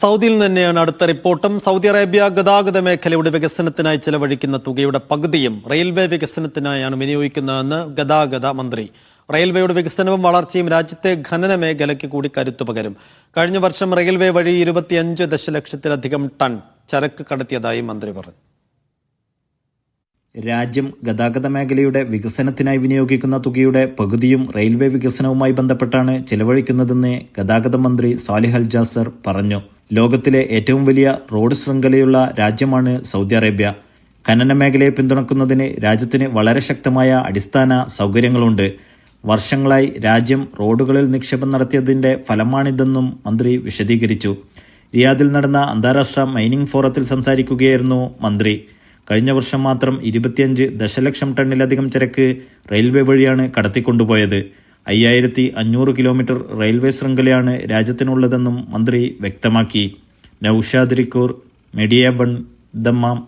സൗദിയിൽ തന്നെയാണ് അടുത്ത റിപ്പോർട്ടും. സൗദി അറേബ്യ ഗതാഗത മേഖലയുടെ വികസനത്തിനായി ചെലവഴിക്കുന്ന തുകയുടെ പകുതിയും റെയിൽവേ വികസനത്തിനായാണ് വിനിയോഗിക്കുന്നതെന്ന് ഗതാഗത മന്ത്രി. റെയിൽവേയുടെ വികസനവും വളർച്ചയും രാജ്യത്തെ ഖനന മേഖലയ്ക്ക് കൂടി കരുത്തു പകരും. കഴിഞ്ഞ വർഷം റെയിൽവേ വഴി ഇരുപത്തിയഞ്ച് ദശലക്ഷത്തിലധികം ടൺ ചരക്ക് കടത്തിയതായി മന്ത്രി പറഞ്ഞു. രാജ്യം ഗതാഗത മേഖലയുടെ വികസനത്തിനായി വിനിയോഗിക്കുന്ന തുകയുടെ പകുതിയും റെയിൽവേ വികസനവുമായി ബന്ധപ്പെട്ടാണ് ചെലവഴിക്കുന്നതെന്ന് ഗതാഗത മന്ത്രി സാലിഹ് അൽ ജാസർ പറഞ്ഞു. ലോകത്തിലെ ഏറ്റവും വലിയ റോഡ് ശൃംഖലയുള്ള രാജ്യമാണ് സൗദി അറേബ്യ. ഖനന മേഖലയെ പിന്തുണക്കുന്നതിന് രാജ്യത്തിന് വളരെ ശക്തമായ അടിസ്ഥാന സൗകര്യങ്ങളുണ്ട്. വർഷങ്ങളായി രാജ്യം റോഡുകളിൽ നിക്ഷേപം നടത്തിയതിന്റെ ഫലമാണിതെന്നും മന്ത്രി വിശദീകരിച്ചു. റിയാദിൽ നടന്ന അന്താരാഷ്ട്ര മൈനിംഗ് ഫോറത്തിൽ സംസാരിക്കുകയായിരുന്നു മന്ത്രി. കഴിഞ്ഞ വർഷം മാത്രം ഇരുപത്തിയഞ്ച് ദശലക്ഷം ടണ്ണിലധികം ചരക്ക് റെയിൽവേ വഴിയാണ് കടത്തിക്കൊണ്ടുപോയത്. അയ്യായിരത്തി അഞ്ഞൂറ് കിലോമീറ്റർ റെയിൽവേ ശൃംഖലയാണ് രാജ്യത്തിനുള്ളതെന്നും മന്ത്രി വ്യക്തമാക്കി. Noushad റിക്കൂർ media bun Dammam